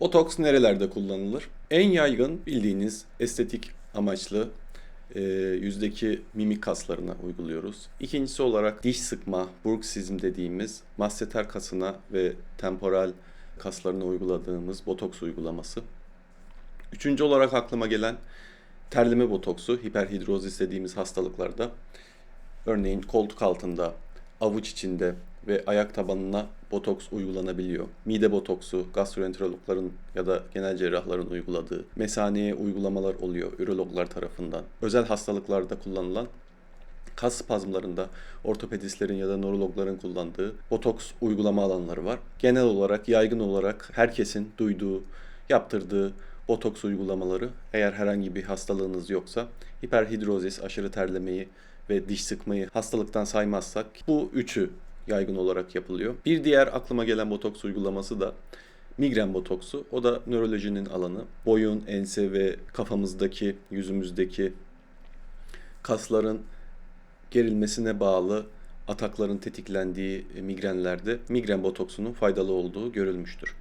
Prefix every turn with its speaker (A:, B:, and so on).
A: Botoks nerelerde kullanılır? En yaygın bildiğiniz estetik amaçlı e, yüzdeki mimik kaslarına uyguluyoruz. İkincisi olarak diş sıkma, bruxizm dediğimiz masseter kasına ve temporal kaslarına uyguladığımız botoks uygulaması. Üçüncü olarak aklıma gelen terleme botoksu, hiperhidrozis dediğimiz hastalıklarda örneğin koltuk altında, avuç içinde ve ayak tabanına botoks uygulanabiliyor. Mide botoksu, gastroenterologların ya da genel cerrahların uyguladığı, mesaneye uygulamalar oluyor ürologlar tarafından. Özel hastalıklarda kullanılan kas spazmlarında ortopedistlerin ya da nörologların kullandığı botoks uygulama alanları var. Genel olarak, yaygın olarak herkesin duyduğu, yaptırdığı botoks uygulamaları eğer herhangi bir hastalığınız yoksa hiperhidrozis, aşırı terlemeyi ve diş sıkmayı hastalıktan saymazsak bu üçü yaygın olarak yapılıyor. Bir diğer aklıma gelen botoks uygulaması da migren botoksu. O da nörolojinin alanı. Boyun, ense ve kafamızdaki, yüzümüzdeki kasların gerilmesine bağlı atakların tetiklendiği migrenlerde migren botoksunun faydalı olduğu görülmüştür.